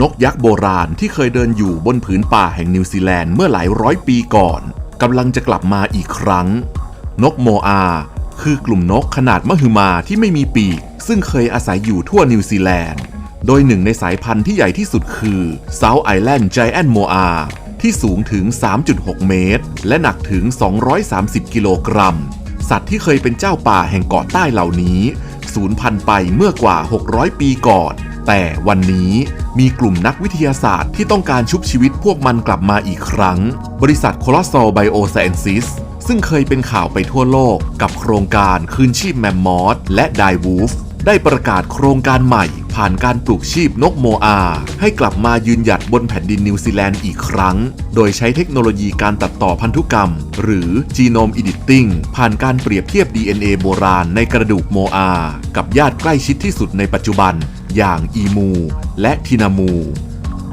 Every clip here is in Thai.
นกยักษ์โบราณที่เคยเดินอยู่บนผืนป่าแห่งนิวซีแลนด์เมื่อหลายร้อยปีก่อนกำลังจะกลับมาอีกครั้ง นกโมอา คือกลุ่มนกขนาดมหึมาที่ไม่มีปีก ซึ่งเคยอาศัยอยู่ทั่วนิวซีแลนด์ โดยหนึ่งในสายพันธุ์ที่ใหญ่ที่สุดคือ South Island Giant Moa ที่สูงถึง 3.6 เมตร และหนักถึง 230 กิโลกรัม สัตว์ที่เคยเป็นเจ้าป่าแห่งเกาะใต้เหล่านี้ สูญพันธุ์ไปเมื่อกว่า 600 ปีก่อน แต่วันนี้ มีกลุ่มนักวิทยาศาสตร์ที่ต้องการชุบชีวิตพวกมันกลับมาอีกครั้ง บริษัท Colossal Biosciences ซึ่งเคยเป็นข่าวไปทั่วโลกกับโครงการคืนชีพแมมมอสและไดวูฟได้ประกาศโครงการใหม่ผ่านการปลูกชีพนกโมอา ให้กลับมายืนหยัดบนแผ่นดินนิวซีแลนด์อีกครั้ง โดยใช้เทคโนโลยีการตัดต่อพันธุกรรม หรือ Genome Editing ผ่านการเปรียบเทียบ DNA โบราณในกระดูกโมอา กับญาติใกล้ชิดที่สุดในปัจจุบัน อย่างอีมู และทินามู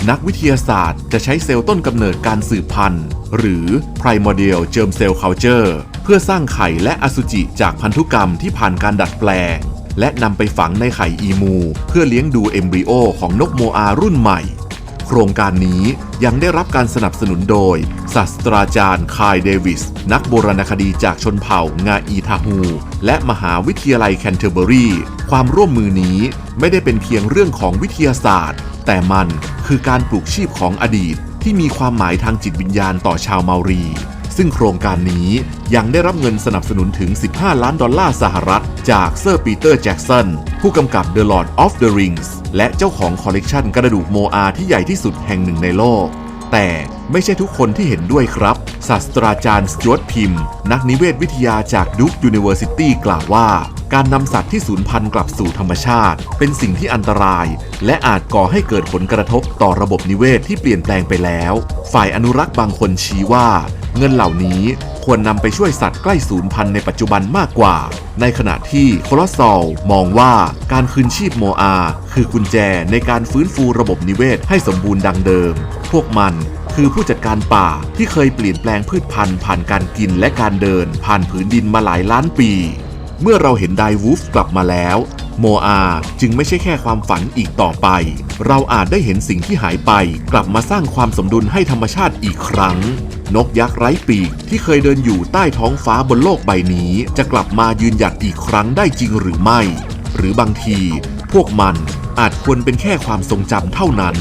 นักวิทยาศาสตร์จะใช้เซลล์ต้นกำเนิดการสืบพันธุ์ หรือ primordial germ cell culture เพื่อสร้างไข่และอสุจิจากพันธุกรรมที่ผ่านการดัดแปลง และนำไปฝังในไข่อีมู เพื่อเลี้ยงดูเอมบริโอของนกโมอารุ่นใหม่ โครงการนี้ยังได้รับการสนับสนุนโดย ศาสตราจารย์คายเดวิส นักโบราณคดีจากชนเผ่างาอีทาฮู และมหาวิทยาลัยแคนเทอร์เบอรี ความร่วมมือนี้ไม่ได้เป็นเพียงเรื่องของวิทยาศาสตร์ แต่มันคือการปลูกชีพของอดีต ที่มีความหมายทางจิตวิญญาณต่อชาวเมารี ซึ่งโครงการนี้ยังได้รับเงินสนับสนุนถึง 15 ล้านดอลลาร์สหรัฐ จากเซอร์ปีเตอร์แจ็กสันผู้กำกับ The Lord of the Rings และเจ้าของคอลเลกชันกระดูกโมอาที่ใหญ่ที่สุดแห่งหนึ่งในโลก แต่ไม่ใช่ทุกคนที่เห็นด้วยครับ ศาสตราจารย์สจวตพิมพ์ นักนิเวศวิทยาจากดุกยูนิเวอร์ซิตี้กล่าวว่า การนำสัตว์ที่สูญพันธุ์กลับสู่ธรรมชาติ เป็นสิ่งที่อันตราย และอาจก่อให้เกิดผลกระทบต่อระบบนิเวศที่เปลี่ยนแปลงไปแล้ว ฝ่ายอนุรักษ์บางคนชี้ว่า เงินเหล่านี้ควรนำไปช่วยสัตว์ใกล้สูญพันธุ์ในปัจจุบันมากกว่า ในขณะที่โคลอสซอลมองว่าการคืนชีพโมอา คือกุญแจในการฟื้นฟูระบบนิเวศให้สมบูรณ์ดังเดิม พวกมันคือผู้จัดการป่าที่เคยเปลี่ยนแปลงพืชพันธุ์ผ่านการกินและการเดิน ผ่านผืนดินมาหลายล้านปี เมื่อเราเห็นไดวูฟกลับมาแล้ว โมอาจึงไม่ใช่แค่ความฝันอีกต่อไป เราอาจได้เห็นสิ่งที่หายไป กลับมาสร้างความสมดุลให้ธรรมชาติอีกครั้ง นกยักษ์ไร้ปีกที่เคยเดินอยู่ใต้ท้องฟ้าบนโลกใบนี้ จะกลับมายืนหยัดอีกครั้งได้จริงหรือไม่ หรือบางที พวกมันอาจควรเป็นแค่ความทรงจำเท่านั้น